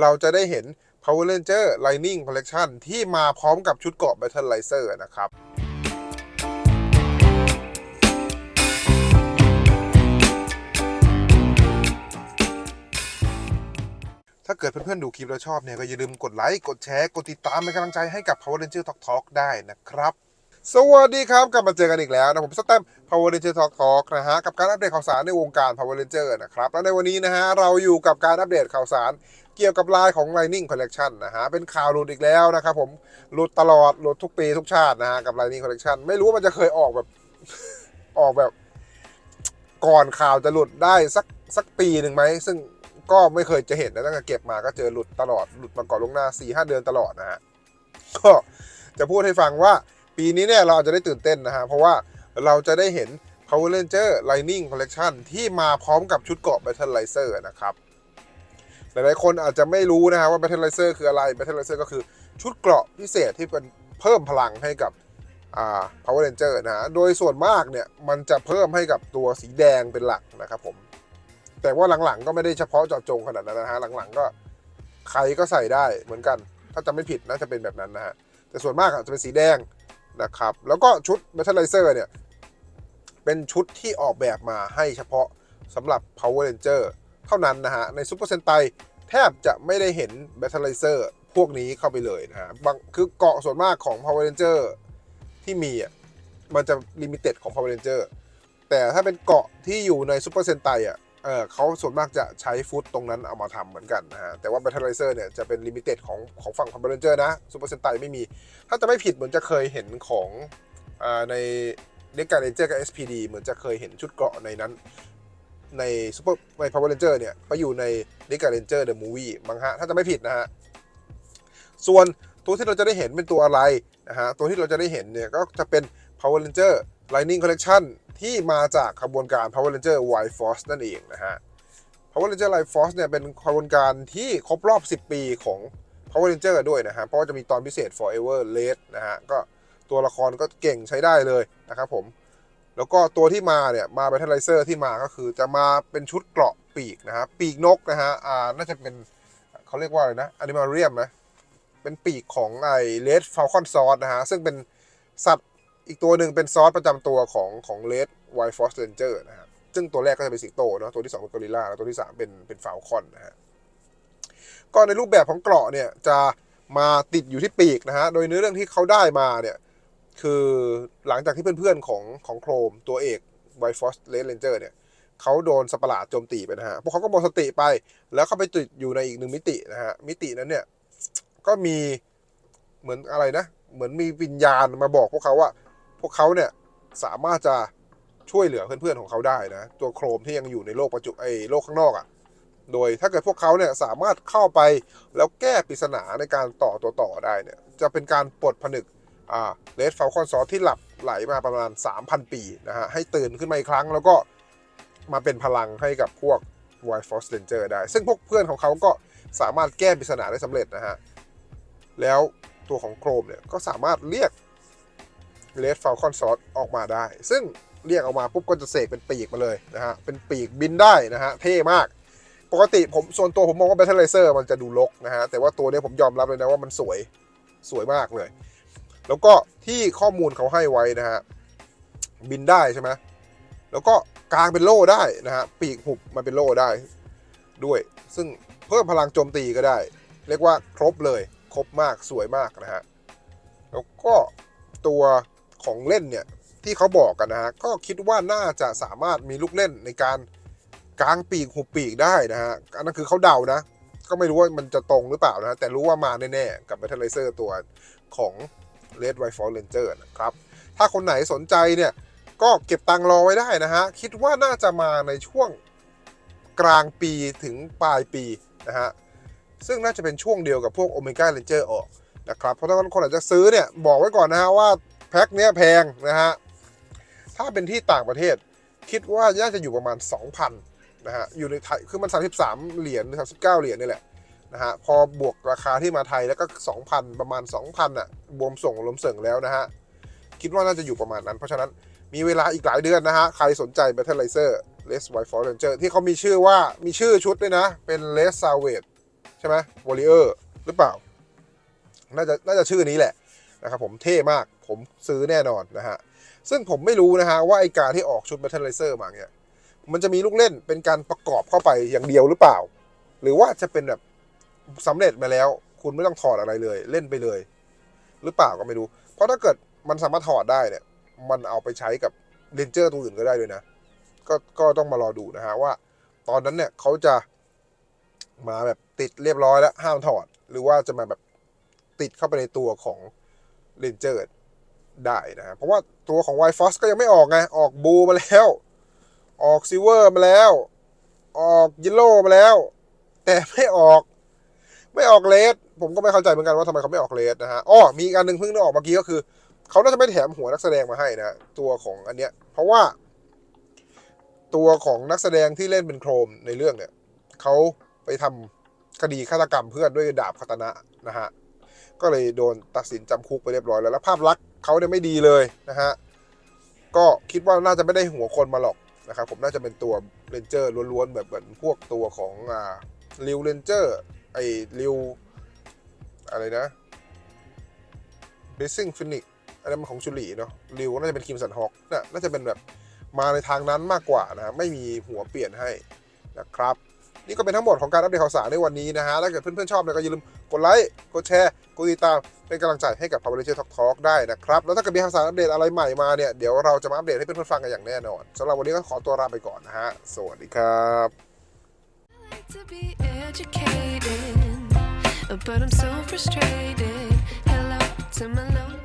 เราจะได้เห็น Power Ranger Lightning Collection ที่มาพร้อมกับชุดเกราะ Battle Laser นะครับถ้าเกิดเพื่อนๆดูคลิปแล้วชอบเนี่ยก็อย่าลืมกดไลค์ กดแชร์ กดติดตามเป็นกำลังใจให้กับ Power Ranger Talk Talk ได้นะครับ สวัสดีครับ กลับมาเจอกันอีกแล้วนะผมสแตมป์ Power Ranger Talk Talk นะฮะกับการอัปเดตข่าวสารในวงการ Power Ranger นะครับ แล้วในวันนี้นะฮะเราอยู่กับการอัปเดตข่าวสารเกี่ยวกับลายของ Lightning Collection นะฮะเป็นข่าวหลุดอีกแล้วนะครับผมหลุดตลอดหลุดทุกปีทุกชาตินะฮะกับ Lightning Collection ไม่รู้ว่ามันจะเคยออกแบบ ออกแบบ ก่อนข่าวจะหลุดได้สักสักปีหนึ่งไหมซึ่งก็ไม่เคยจะเห็นนะตั้งแต่เก็บมาก็เจอหลุดตลอดหลุดมาก่อนลงหน้า4ีหเดือนตลอดนะฮะก็จะพูดให้ฟังว่า ปีนี้เนี่ยเราจะได้ตื่นเต้นนะฮะ เพราะว่าเราจะได้เห็น Power Ranger Lightning Collection ที่มาพร้อมกับชุดเกราะ Battle Laser นะครับ หลายๆคนอาจจะไม่รู้นะฮะว่า Battle Laser คืออะไร Battle Laser ก็คือชุดเกราะพิเศษที่เป็นเพิ่มพลังให้กับอ่า Power Ranger นะฮะ โดยส่วนมากเนี่ยมันจะเพิ่มให้กับตัวสีแดงเป็นหลักนะครับผม แต่ว่าหลังๆ ก็ไม่ได้เฉพาะเจาะจงขนาดนั้นนะฮะ หลังๆ ก็ใครก็ใส่ได้เหมือนกัน ถ้าจำไม่ผิดน่าจะเป็นแบบนั้นนะฮะ แต่ส่วนมากอาจจะเป็นสีแดง นะครับ แล้วก็ชุด Battle Laser เนี่ย เป็นชุดที่ออกแบบมาให้เฉพาะสำหรับ Power Ranger เท่านั้นนะฮะ ในซูเปอร์เซนไตแทบจะไม่ได้เห็น Battle Laser พวกนี้เข้าไปเลยนะฮะบางคือเกาะส่วนมากของ Power Ranger ที่มีอะมันจะลิมิเต็ดของ Power Ranger แต่ถ้าเป็นเกาะที่อยู่ในซูเปอร์เซนไตอะ เออเขาส่วนมากจะใช้ฟุตตรงนั้นเอามาทำเหมือนกันนะฮะแต่ว่า Battle Laser เนี่ยจะเป็นลิมิเต็ดของของฝั่ง Power Ranger นะซูเปอร์เซนไตไม่มี ถ้าจะไม่ผิดเหมือนจะเคยเห็นของอในเด็กการเรนเจอร์กับ SPD เหมือนจะเคยเห็นชุดเกราะในนั้น ในซูเปอร์ใน Power Ranger เจอร์เนี่ยไปอยู่ในเด็กการเรนเจอร์ The Movie มั้งฮะถ้าจะไม่ผิดนะฮะส่วนตัวที่เราจะได้เห็นเป็นตัวอะไรนะฮะตัวที่เราจะได้เห็นเนี่ยก็จะเป็น Power Ranger Lightning Collection ที่มาจากขบวนการ Power Ranger White Force นั่นเองนะฮะ Power Ranger Life Force เนี่ยเป็นขบวนการที่ครบรอบ 10 ปีของ Power Ranger ด้วยนะฮะ เพราะว่าจะมีตอนพิเศษ Forever Red นะฮะ ก็ตัวละครก็เก่งใช้ได้เลยนะครับผม แล้วก็ตัวที่มาเนี่ย มา Battle Laser ที่มาก็คือจะมาเป็นชุดเกราะปีกนะฮะ ปีกนกนะฮะ อ่า น่าจะเป็นเขาเรียกว่าอะไรนะ Animarium นะ เป็นปีกของไอ้ Red Falcon Sword นะฮะ ซึ่งเป็นสัตว์ อีกตัวหนึ่งเป็นซอสประจำตัวของของ Red White Force Ranger นะฮะซึ่งตัวแรกก็จะเป็นสิงโตเนาะตัวที่สองเป็นกอริลลาแล้วตัวที่สามเป็นเป็นฟาลคอนนะฮะก็ในรูปแบบของเกราะเนี่ยจะมาติดอยู่ที่ปีกนะฮะโดยเนื้อเรื่องที่เขาได้มาเนี่ยคือหลังจากที่เพื่อนๆของของโครมตัวเอกไวฟอสเลนเลนเจอร์เนี่ยเขาโดนสัตว์ปราดโจมตีไปนะฮะ พวกเขาก็หมดสติไป แล้วเขาไปติดอยู่ในอีกหนึ่งมิตินะฮะ มิตินั้นเนี่ย ก็มีเหมือนอะไรนะ เหมือนมีวิญญาณมาบอกพวกเขาว่า พวกเขาเนี่ยสามารถจะช่วยเหลือเพื่อนๆของเขาได้นะตัวโครมที่ยังอยู่ในโลกปัจจุไอโลกข้างนอกอะ่ะโดยถ้าเกิดพวกเขาเนี่ยสามารถเข้าไปแล้วแก้ปริศนาในการต่อตัวต่อได้เนี่ยจะเป็นการปลดผนึกอ่าเลดฟาลคอนซอสที่หลับไหลมาประมาณ 3,000 ปีนะฮะให้ตื่นขึ้นมาอีกครั้ง แล้วก็มาเป็นพลังให้กับพวก White Force Ranger ได้ ซึ่งพวกเพื่อนของเขาก็สามารถแก้ปริศนาได้สำเร็จนะฮะ แล้วตัวของโครมเนี่ยก็สามารถเรียก เลดฟาลคอนซอสออกมาได้ ซึ่งเรียกออกมาปุ๊บก็จะเสกเป็นปีกมาเลยนะฮะ เป็นปีกบินได้นะฮะ เท่มาก ปกติผมส่วนตัวผมมองว่า Battle Laser มันจะดูลกนะฮะ แต่ว่าตัวนี้ผมยอมรับเลยนะว่ามันสวย สวยมากเลย แล้วก็ที่ข้อมูลเขาให้ไว้นะฮะ บินได้ใช่ไหมแล้วก็กลางเป็นโล่ได้นะฮะ ปีกหุบมาเป็นโล่ได้ด้วย ซึ่งเพิ่มพลังโจมตีก็ได้ เรียกว่าครบเลย ครบมาก สวยมากนะฮะ แล้วก็ตัว ของเล่นเนี่ยที่เขาบอกกันนะฮะก็คิดว่าน่าจะสามารถมีลูกเล่นในการกลางปีกหุบปีกได้นะฮะอันนั้นคือเขาเดานะ ก็ไม่รู้ว่ามันจะตรงหรือเปล่านะแต่รู้ว่ามาแน่ๆกับ Battle Laser ตัวของ Red White Force Ranger นะครับ ถ้าคนไหนสนใจเนี่ย ก็เก็บตังค์รอไว้ได้นะฮะ คิดว่าน่าจะมาในช่วงกลางปีถึงปลายปีนะฮะ ซึ่งน่าจะเป็นช่วงเดียวกับพวก Omega Ranger ออกนะครับ เพราะถ้าคนอาจจะซื้อเนี่ย บอกไว้ก่อนนะฮะว่า แพ็คเนี้ยแพงนะฮะ ถ้าเป็นที่ต่างประเทศ คิดว่าน่าจะอยู่ประมาณ 2,000นะฮะ อยู่ในไทย คือมัน 33 เหรียญหรือ39 เหรียญนี่แหละนะฮะ พอบวกราคาที่มาไทยแล้วก็ 2,000 ประมาณ 2,000อะบวมส่งรวมเสริงแล้วนะฮะ คิดว่าน่าจะอยู่ประมาณนั้น เพราะฉะนั้นมีเวลาอีกหลายเดือนนะฮะ ใครสนใจ Battle Laser less White Force Ranger ที่เขามีชื่อว่ามีชื่อชุดด้วยนะ เป็น less savage ใช่ไหมวอริเออร์หรือเปล่า น่าจะน่าจะชื่อนี้แหละนะครับผมเท่มาก ผมซื้อแน่นอนนะฮะ ซึ่งผมไม่รู้นะฮะว่าไอการที่ออกชุด b a t t l e r เซอร์มาเนี่ย มันจะมีลูกเล่นเป็นการประกอบเข้าไปอย่างเดียวหรือเปล่า หรือว่าจะเป็นแบบสำเร็จมาแล้ว คุณไม่ต้องถอดอะไรเลย เล่นไปเลย หรือเปล่าก็ไม่รู้ เพราะถ้าเกิดมันสามารถถอดได้เนี่ย มันเอาไปใช้กับเรนเจอร์ตัวอื่นก็ได้ด้วยนะ ก็ก็ต้องมารอดูนะฮะว่า ตอนนั้นเนี่ยเขาจะมาแบบติดเรียบร้อยแล้วห้ามถอด หรือว่าจะมาแบบติดเข้าไปในตัวของเรนเจอร์ ได้นะฮะเพราะว่าตัวของ w i f o s ก็ยังไม่ออกไง ออกบูมาแล้ว ออกซิเวอร์มาแล้ว ออกยิโ l มาแล้ว แต่ไม่ออก ไม่ออกเลสผมก็ไม่เข้าใจเหมือนกันว่าทำไมเขาไม่ออกเลสนะฮะอ้อมีกอันหนึ่งเพิ่งได้ออกเมื่อกี้ก็คือ เขาน่าจะไม่แถมหัวนักแสดงมาให้นะตัวของอันเนี้ย เพราะว่า ตัวของนักแสดงที่เล่นเป็นโครมในเรื่องเนี่ยเขาไปทำคดีฆาตกรรมเพื่อนด้วยดาบคาตนะนะฮะก็เลยโดนตัดสินจำคุกไปเรียบร้อยแล้วแล้วภาพลักษณ์ เขาเนี่ยไม่ดีเลยนะฮะ ก็คิดว่าน่าจะไม่ได้หัวคนมาหรอกนะครับผมน่าจะเป็นตัวเรนเจอร์ล้วนๆแบบเหมือนพวกตัวของอ่าริวเรนเจอร์ไอ้ริวอะไรนะเบสซิ่งฟินิกอันนั้นมันของชุลีเนาะริวน่าจะเป็นคิมสันฮอกน่ะน่าจะเป็นแบบมาในทางนั้นมากกว่านะไม่มีหัวเปลี่ยนให้นะครับ นี่ก็เป็นทั้งหมดของการอัปเดตข่าวสารในวันนี้นะฮะถ้าเกิดเพื่อนๆชอบเนี่ยก็อย่าลืมกดไลค์กดแชร์กดติดตามเป็นกำลังใจให้กับ Power Ranger Talk Talk ได้นะครับแล้วถ้าเกิดมีข่าวสารอัปเดตอะไรใหม่มาเนี่ยเดี๋ยวเราจะมาอัปเดตให้เพื่อนๆฟังกันอย่างแน่นอนสำหรับวันนี้ก็ขอตัวลาไปก่อนนะฮะสวัสดีครับ to be educated, but I'm so frustrated. Hello to my love.